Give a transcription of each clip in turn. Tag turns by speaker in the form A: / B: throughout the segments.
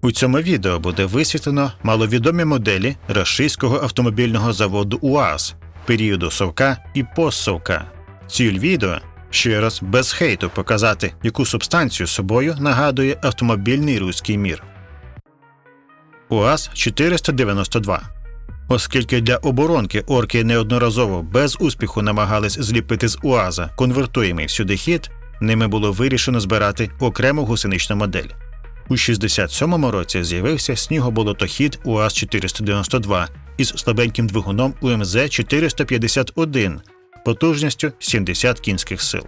A: У цьому відео буде висвітлено маловідомі моделі рашистського автомобільного заводу УАЗ періоду совка і постсовка. Ціль відео ще раз без хейту показати, яку субстанцію собою нагадує автомобільний руський мір. УАЗ 492 Оскільки для оборонки орки неодноразово без успіху намагались зліпити з УАЗа конвертуємий всюди хід, ними було вирішено збирати окрему гусеничну модель. У 67-му році з'явився снігоболотохід УАЗ-492 із слабеньким двигуном УМЗ-451 потужністю 70 кінських сил.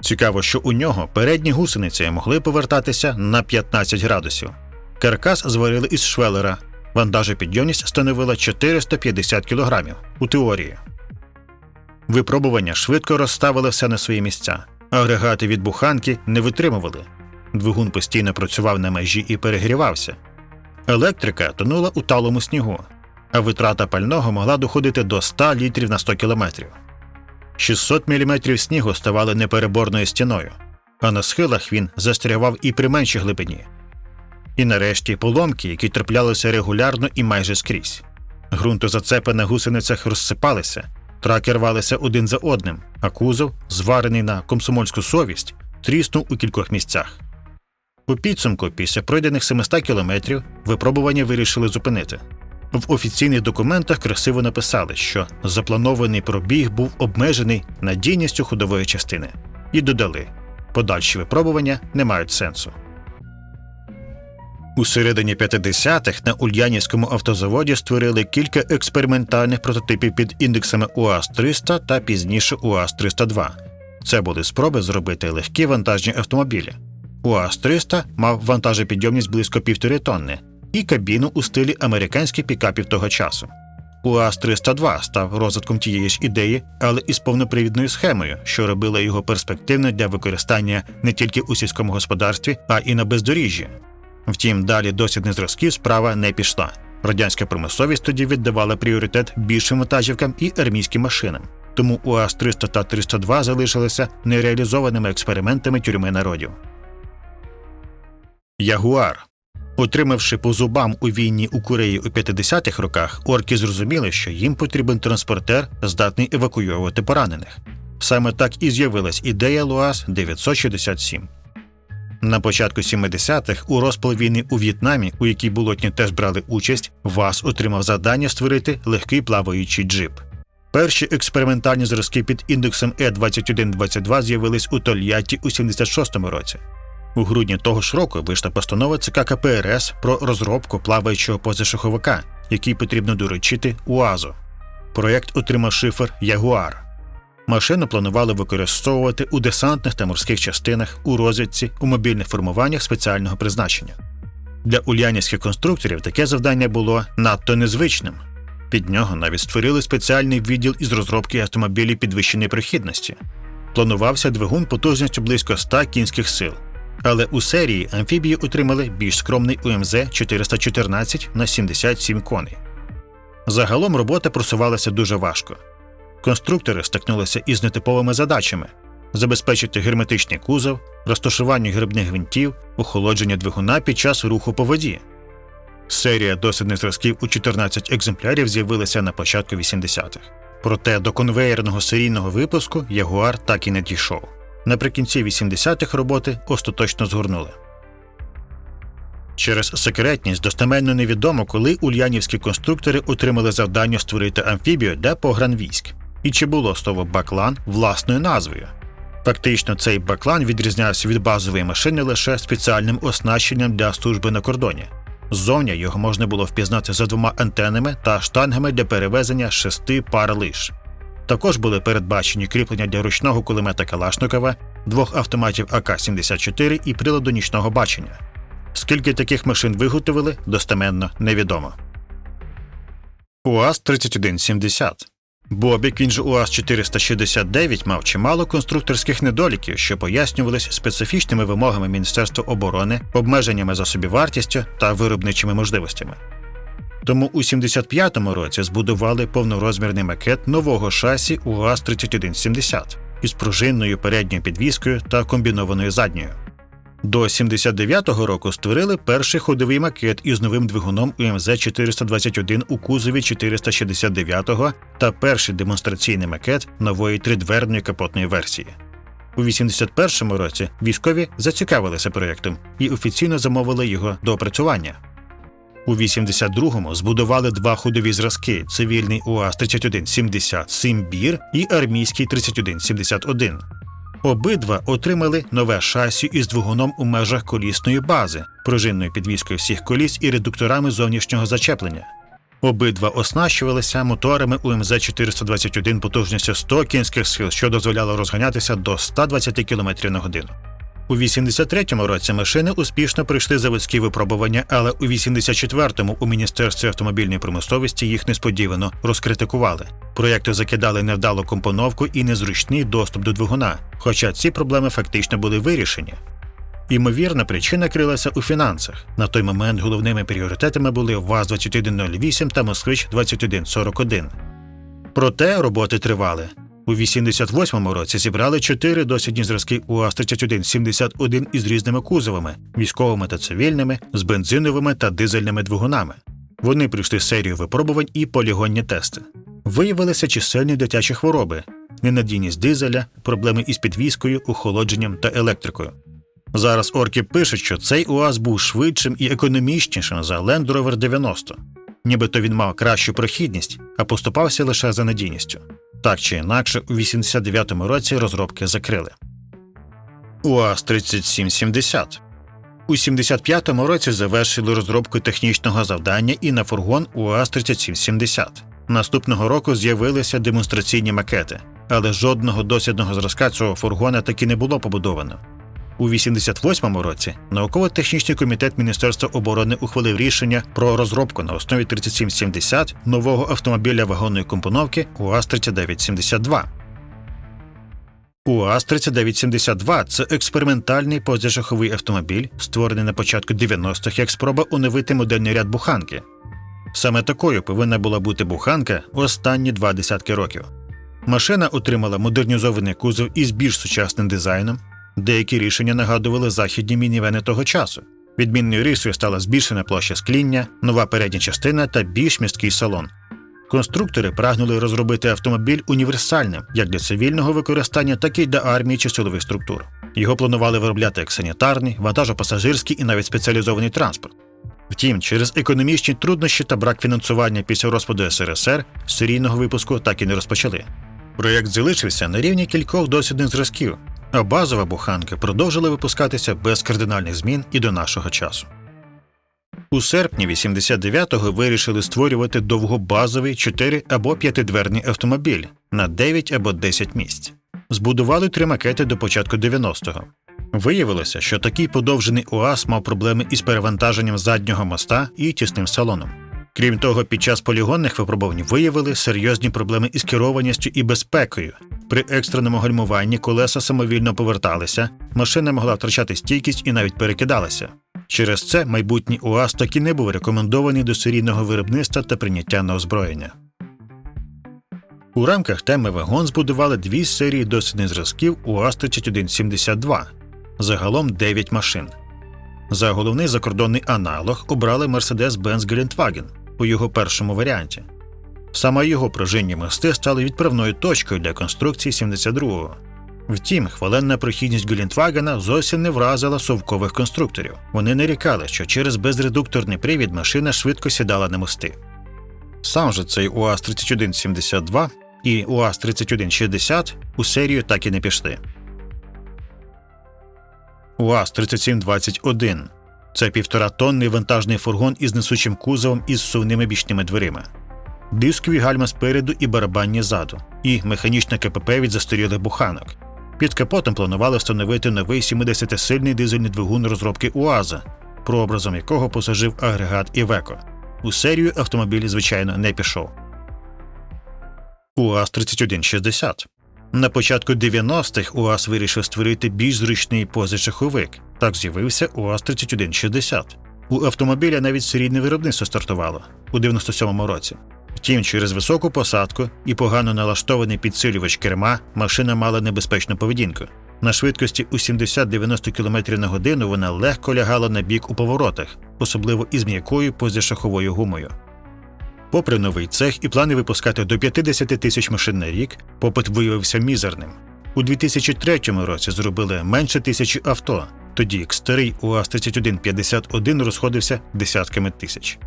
A: Цікаво, що у нього передні гусениці могли повертатися на 15 градусів. Каркас зварили із швелера. Вантажопідйомність становила 450 кг у теорії. Випробування швидко розставили все на свої місця. Агрегати від буханки не витримували. Двигун постійно працював на межі і перегрівався. Електрика тонула у талому снігу, а витрата пального могла доходити до 100 літрів на 100 кілометрів. 600 мм снігу ставали непереборною стіною, а на схилах він застрягав і при меншій глибині. І нарешті поломки, які траплялися регулярно і майже скрізь. Ґрунтозацепи на гусеницях розсипалися, траки рвалися один за одним, а кузов, зварений на комсомольську совість, тріснув у кількох місцях. У підсумку, після пройдених 700 кілометрів, випробування вирішили зупинити. В офіційних документах красиво написали, що запланований пробіг був обмежений надійністю ходової частини, і додали подальші випробування не мають сенсу. У середині 50-х на Ульянівському автозаводі створили кілька експериментальних прототипів під індексами УАЗ-300 та пізніше УАЗ-302. Це були спроби зробити легкі вантажні автомобілі. УАЗ-300 мав вантажопідйомність близько півтори тонни і кабіну у стилі американських пікапів того часу. УАЗ-302 став розвитком тієї ж ідеї, але із повнопривідною схемою, що робила його перспективним для використання не тільки у сільському господарстві, а і на бездоріжжі. Втім, далі дослідних зразків справа не пішла. Радянська промисловість тоді віддавала пріоритет більшим вантажівкам і армійським машинам. Тому УАЗ-300 та 302 залишилися нереалізованими експериментами тюрми народів. Ягуар. Отримавши по зубам у війні у Кореї у 50-х роках, орки зрозуміли, що їм потрібен транспортер, здатний евакуювати поранених. Саме так і з'явилась ідея Луаз 967. На початку 70-х у розпал війни у В'єтнамі, у якій болотні теж брали участь, ВАЗ отримав завдання створити легкий плаваючий джип. Перші експериментальні зразки під індексом Е2122 з'явились у Тольятті у 76-му році. У грудні того ж року вийшла постанова ЦК КПРС про розробку плаваючого позашаховика, який потрібно доручити УАЗу. Проєкт отримав шифр Ягуар. Машину планували використовувати у десантних та морських частинах, у розвідці, у мобільних формуваннях спеціального призначення. Для ульянівських конструкторів таке завдання було надто незвичним. Під нього навіть створили спеціальний відділ із розробки автомобілів підвищеної прохідності. Планувався двигун потужністю близько 100 кінських сил. Але у серії амфібії отримали більш скромний УМЗ 414 на 77 коней. Загалом робота просувалася дуже важко. Конструктори стикнулися із нетиповими задачами забезпечити герметичний кузов, розташування грибних гвинтів, охолодження двигуна під час руху по воді. Серія дослідних зразків у 14 екземплярів з'явилася на початку 80-х. Проте до конвеєрного серійного випуску Ягуар так і не дійшов. Наприкінці 80-х роботи остаточно згорнули. Через секретність достеменно невідомо, коли ульянівські конструктори отримали завдання створити амфібію для погранвійськ, і чи було слово баклан власною назвою. Фактично, цей баклан відрізнявся від базової машини лише спеціальним оснащенням для служби на кордоні. Ззовні його можна було впізнати за двома антенами та штангами для перевезення шести пар лиш. Також були передбачені кріплення для ручного кулемета Калашникова, двох автоматів АК-74 і приладу нічного бачення. Скільки таких машин виготовили, достеменно невідомо. УАЗ-3170 Бобік, він же УАЗ-469 мав чимало конструкторських недоліків, що пояснювались специфічними вимогами Міністерства оборони, обмеженнями за собівартістю та виробничими можливостями. Тому у 75-му році збудували повнорозмірний макет нового шасі УАЗ-3170 із пружинною передньою підвіскою та комбінованою задньою. До 79-го року створили перший ходовий макет із новим двигуном УМЗ 421 у кузові 469-го та перший демонстраційний макет нової тридверної капотної версії. У 81-му році військові зацікавилися проєктом і офіційно замовили його до опрацювання. У 82-му збудували два ходові зразки: цивільний УАЗ-3170 Симбір і армійський 3171. Обидва отримали нове шасі із двигуном у межах колісної бази, пружинною підвіскою всіх коліс і редукторами зовнішнього зачеплення. Обидва оснащувалися моторами УМЗ 421 потужністю 100 кінських сил, що дозволяло розганятися до 120 км на годину. У 83-му році машини успішно пройшли заводські випробування, але у 84-му у Міністерстві автомобільної промисловості їх несподівано розкритикували. Проєкту закидали невдалу компоновку і незручний доступ до двигуна, хоча ці проблеми фактично були вирішені. Імовірна причина крилася у фінансах. На той момент головними пріоритетами були ВАЗ-2108 та Москвич-2141. Проте роботи тривали. У 88-му році зібрали чотири досвідні зразки УАЗ-3171 із різними кузовами, військовими та цивільними, з бензиновими та дизельними двигунами. Вони пройшли серію випробувань і полігонні тести. Виявилися чисельні дитячі хвороби, ненадійність дизеля, проблеми із підвіскою, охолодженням та електрикою. Зараз орки пишуть, що цей УАЗ був швидшим і економічнішим за Land Rover 90, нібито він мав кращу прохідність, а поступався лише за надійністю. Так чи інакше, у 89-му році розробки закрили. УАЗ 3770 у 75-му році завершили розробку технічного завдання і на фургон УАЗ 3770. Наступного року з'явилися демонстраційні макети, але жодного дослідного зразка цього фургона таки не було побудовано. У 88-му році науково-технічний комітет Міністерства оборони ухвалив рішення про розробку на основі 3770 нового автомобіля вагонної компоновки УАЗ-3972. УАЗ-3972 це експериментальний позашаховий автомобіль, створений на початку 90-х як спроба уновити модельний ряд буханки. Саме такою повинна була бути буханка останні два десятки років. Машина отримала модернізований кузов із більш сучасним дизайном. Деякі рішення нагадували західні мінівени того часу. Відмінною рисою стала збільшена площа скління, нова передня частина та більш місткий салон. Конструктори прагнули розробити автомобіль універсальним як для цивільного використання, так і для армії чи силових структур. Його планували виробляти як санітарний, вантажопасажирський і навіть спеціалізований транспорт. Втім, через економічні труднощі та брак фінансування після розпаду СРСР серійного випуску так і не розпочали. Проєкт залишився на рівні кількох досвідних зразків, а базова буханка продовжила випускатися без кардинальних змін і до нашого часу. У серпні 89-го вирішили створювати довгобазовий 4 або 5-дверний автомобіль на 9 або 10 місць. Збудували три макети до початку 90-го. Виявилося, що такий подовжений УАЗ мав проблеми із перевантаженням заднього моста і тісним салоном. Крім того, під час полігонних випробувань виявили серйозні проблеми із керованістю і безпекою. При екстреному гальмуванні колеса самовільно поверталися, машина могла втрачати стійкість і навіть перекидалася. Через це майбутній УАЗ так і не був рекомендований до серійного виробництва та прийняття на озброєння. У рамках теми вагон збудували дві серії дослідних зразків УАЗ-3172, загалом 9 машин. За головний закордонний аналог обрали Mercedes-Benz Geländewagen у його першому варіанті. Саме його пружинні мости стали відправною точкою для конструкції 72-го. Втім, хваленна прохідність Гелендвагена зовсім не вразила совкових конструкторів. Вони нарікали, що через безредукторний привід машина швидко сідала на мости. Сам же цей УАЗ-3172 і УАЗ-3160 у серію так і не пішли. УАЗ-3721 це півторатонний вантажний фургон із несучим кузовом із сувними бічними дверима, дискові гальма спереду і барабанні ззаду, і механічне КПП від застарілих буханок. Під капотом планували встановити новий 70-сильний дизельний двигун розробки УАЗа, прообразом якого посажив агрегат Івеко. У серію автомобіль, звичайно, не пішов. УАЗ-3160 на початку 90-х УАЗ вирішив створити більш зручний позашаховик. Так з'явився УАЗ-3160. У автомобіля навіть серійне виробництво стартувало у 97-му році. Втім, через високу посадку і погано налаштований підсилювач керма машина мала небезпечну поведінку. На швидкості у 70-90 км на годину вона легко лягала на бік у поворотах, особливо із м'якою позашаховою гумою. Попри новий цех і плани випускати до 50 тисяч машин на рік, попит виявився мізерним. У 2003 році зробили менше тисячі авто, тоді як старий УАЗ-3151 розходився десятками тисяч.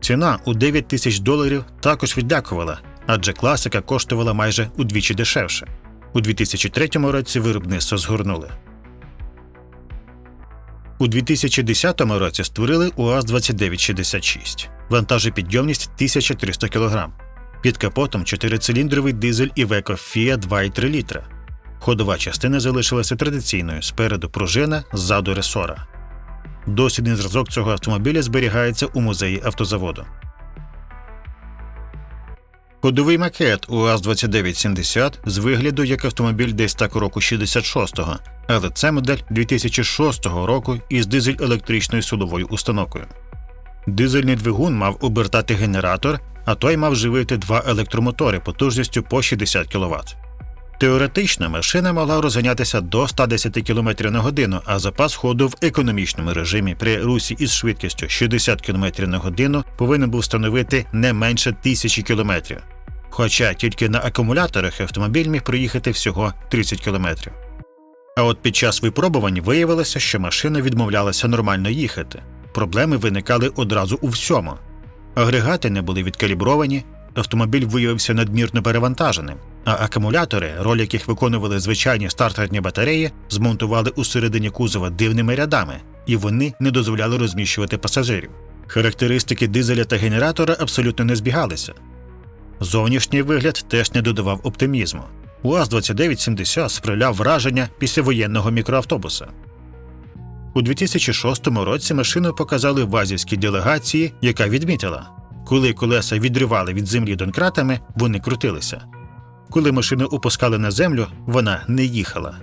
A: Ціна у 9 тисяч доларів також відлякувала, адже класика коштувала майже удвічі дешевше. У 2003 році виробництво згорнули. У 2010 році створили УАЗ-2966, вантажопідйомність 1300 кг. Під капотом чотирициліндровий дизель Iveco FIA 2,3 літра. Ходова частина залишилася традиційною спереду пружина, ззаду ресора. Дослідний зразок цього автомобіля зберігається у музеї автозаводу. Ходовий макет УАЗ-2970 з вигляду як автомобіль десь так року 66-го, але це модель 2006 року із дизель-електричною судовою установкою. Дизельний двигун мав обертати генератор, а той мав живити два електромотори потужністю по 60 кВт. Теоретично машина могла розганятися до 110 км на годину, а запас ходу в економічному режимі при русі із швидкістю 60 км на годину повинен був становити не менше 1000 км. Хоча тільки на акумуляторах автомобіль міг проїхати всього 30 км. А от під час випробувань виявилося, що машина відмовлялася нормально їхати. Проблеми виникали одразу у всьому. Агрегати не були відкалібровані, автомобіль виявився надмірно перевантаженим, а акумулятори, роль яких виконували звичайні стартерні батареї, змонтували у середині кузова дивними рядами, і вони не дозволяли розміщувати пасажирів. Характеристики дизеля та генератора абсолютно не збігалися. Зовнішній вигляд теж не додавав оптимізму. УАЗ-2970 справляв враження післявоєнного мікроавтобуса. У 2006 році машину показали в азівській делегації, яка відмітила, коли колеса відривали від землі донкратами, вони крутилися. Коли машину опускали на землю, вона не їхала.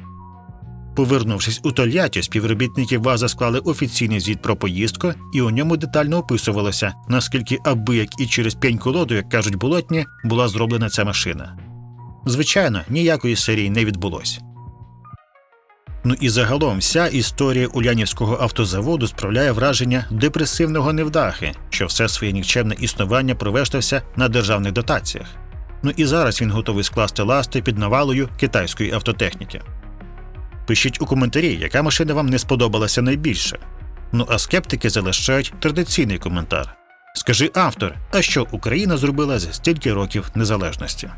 A: Повернувшись у Тольятті, співробітники ВАЗа склали офіційний звіт про поїздку, і у ньому детально описувалося, наскільки аби як і через пень колоду, як кажуть болотні, була зроблена ця машина. Звичайно, ніякої серії не відбулося. Ну і загалом вся історія Улянівського автозаводу справляє враження депресивного невдахи, що все своє нікчемне існування провештався на державних дотаціях. Ну і зараз він готовий скласти ласти під навалою китайської автотехніки. Пишіть у коментарі, яка машина вам не сподобалася найбільше. Ну а скептики залишають традиційний коментар. Скажи автор, а що Україна зробила за стільки років незалежності?